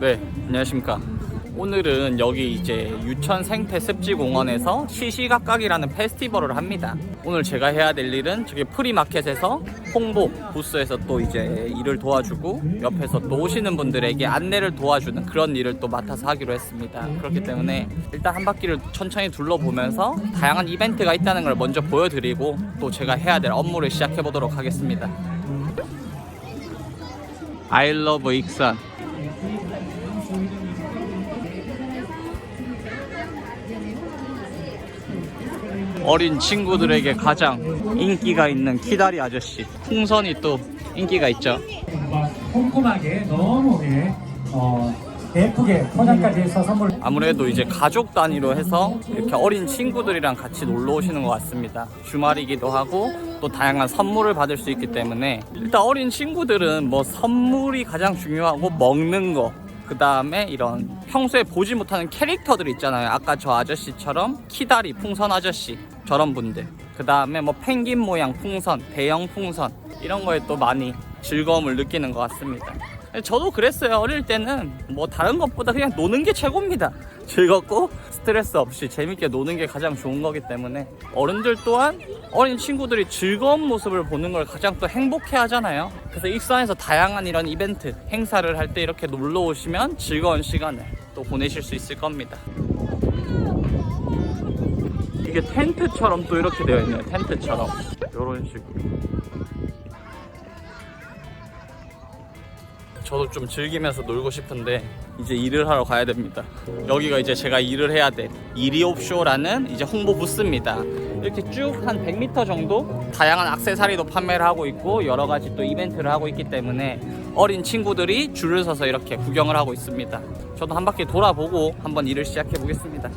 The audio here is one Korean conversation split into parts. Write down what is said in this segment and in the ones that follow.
네, 안녕하십니까. 오늘은 여기 이제 유천 생태 습지공원에서 시시각각이라는 페스티벌을 합니다. 오늘 제가 해야 될 일은 저기 프리마켓에서 홍보 부스에서 또 이제 일을 도와주고 옆에서 또 오시는 분들에게 안내를 도와주는 그런 일을 또 맡아서 하기로 했습니다. 그렇기 때문에 일단 한 바퀴를 천천히 둘러보면서 다양한 이벤트가 있다는 걸 먼저 보여드리고 또 제가 해야 될 업무를 시작해 보도록 하겠습니다. I love 익산. 어린 친구들에게 가장 인기가 있는 키다리 아저씨. 풍선이 또 인기가 있죠. 꼼꼼하게 너무 예, 어, 예쁘게 포장까지 해서 선물 아무래도 이제 가족 단위로 해서 이렇게 어린 친구들이랑 같이 놀러 오시는 것 같습니다. 주말이기도 하고 또 다양한 선물을 받을 수 있기 때문에 일단 어린 친구들은 뭐 선물이 가장 중요하고 먹는 거 그 다음에 이런 평소에 보지 못하는 캐릭터들 있잖아요. 아까 저 아저씨처럼 키다리 풍선 아저씨 저런 분들. 그 다음에 뭐 펭귄 모양 풍선, 대형 풍선 이런 거에 또 많이 즐거움을 느끼는 것 같습니다. 저도 그랬어요. 어릴 때는 뭐 다른 것보다 그냥 노는 게 최고입니다. 즐겁고 스트레스 없이 재밌게 노는 게 가장 좋은 거기 때문에 어른들 또한 어린 친구들이 즐거운 모습을 보는 걸 가장 또 행복해 하잖아요. 그래서 익산에서 다양한 이런 이벤트, 행사를 할 때 이렇게 놀러 오시면 즐거운 시간을 또 보내실 수 있을 겁니다. 이게 텐트처럼 또 이렇게 되어 있네요. 텐트처럼. 이런 식으로. 저도 좀 즐기면서 놀고 싶은데 이제 일을 하러 가야 됩니다. 여기가 이제 제가 일을 해야 될 이리옵쇼라는 이제 홍보 부스입니다. 이렇게 쭉 한 100m 정도 다양한 액세서리도 판매를 하고 있고 여러 가지 또 이벤트를 하고 있기 때문에 어린 친구들이 줄을 서서 이렇게 구경을 하고 있습니다. 저도 한 바퀴 돌아보고 한번 일을 시작해 보겠습니다.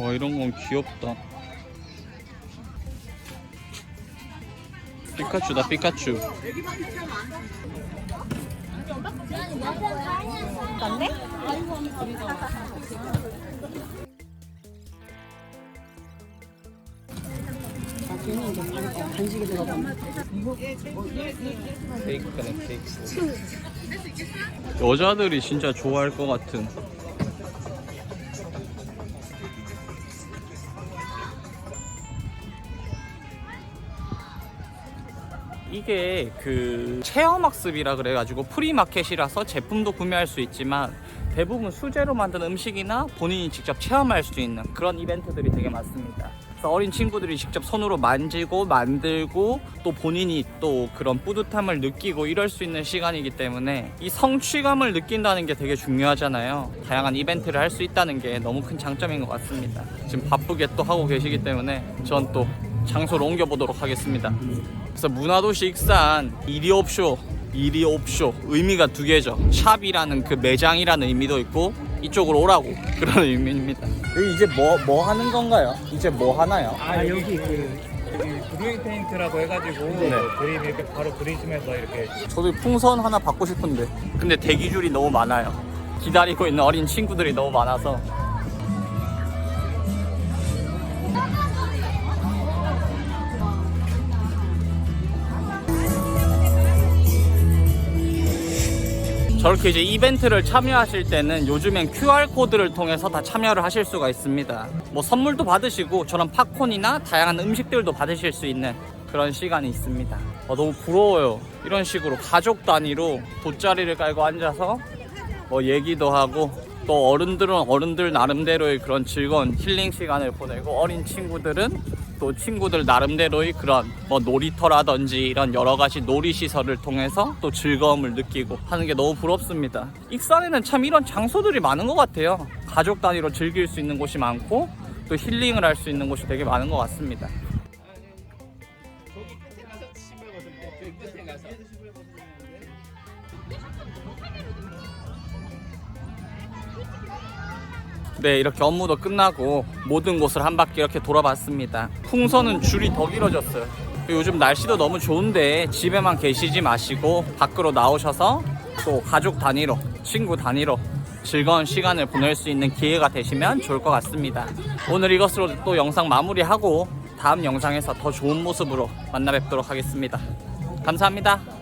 와 이런 건 귀엽다. 피카츄다 피카츄. 간식이 들어가면 케이크네 케이크. 여자들이 진짜 좋아할 것 같은. 이게 그 체험학습이라 그래가지고 프리마켓이라서 제품도 구매할 수 있지만 대부분 수제로 만든 음식이나 본인이 직접 체험할 수 있는 그런 이벤트들이 되게 많습니다. 어린 친구들이 직접 손으로 만지고 만들고 또 본인이 또 그런 뿌듯함을 느끼고 이럴 수 있는 시간이기 때문에 이 성취감을 느낀다는 게 되게 중요하잖아요. 다양한 이벤트를 할 수 있다는 게 너무 큰 장점인 것 같습니다. 지금 바쁘게 또 하고 계시기 때문에 전 또 장소를 옮겨보도록 하겠습니다. 그래서 문화도시 익산 이리옵쇼 이리옵쇼 의미가 두 개죠 샵이라는 그 매장이라는 의미도 있고 이쪽으로 오라고 그런 의미입니다 여기 이제 뭐 뭐 하는 건가요? 이제 뭐 하나요? 아 여기 그 여기 페인트라고 해가지고 네. 그림 이렇게 바로 그리시면서 이렇게 저도 풍선 하나 받고 싶은데 근데 대기줄이 너무 많아요 기다리고 있는 어린 친구들이 너무 많아서 저렇게 이제 이벤트를 참여하실 때는 요즘엔 QR코드를 통해서 다 참여를 하실 수가 있습니다. 뭐 선물도 받으시고 저런 팝콘이나 다양한 음식들도 받으실 수 있는 그런 시간이 있습니다. 어, 너무 부러워요. 이런 식으로 가족 단위로 돗자리를 깔고 앉아서 뭐 얘기도 하고 또 어른들은 어른들 나름대로의 그런 즐거운 힐링 시간을 보내고 어린 친구들은 또 친구들 나름대로의 그런 뭐 놀이터라든지 이런 여러 가지 놀이 시설을 통해서 또 즐거움을 느끼고 하는 게 너무 부럽습니다. 익산에는 참 이런 장소들이 많은 것 같아요. 가족 단위로 즐길 수 있는 곳이 많고 또 힐링을 할 수 있는 곳이 되게 많은 것 같습니다. 네, 이렇게 업무도 끝나고 모든 곳을 한 바퀴 이렇게 돌아봤습니다. 풍선은 줄이 더 길어졌어요. 요즘 날씨도 너무 좋은데 집에만 계시지 마시고 밖으로 나오셔서 또 가족 단위로, 친구 단위로 즐거운 시간을 보낼 수 있는 기회가 되시면 좋을 것 같습니다. 오늘 이것으로 또 영상 마무리하고 다음 영상에서 더 좋은 모습으로 만나 뵙도록 하겠습니다. 감사합니다.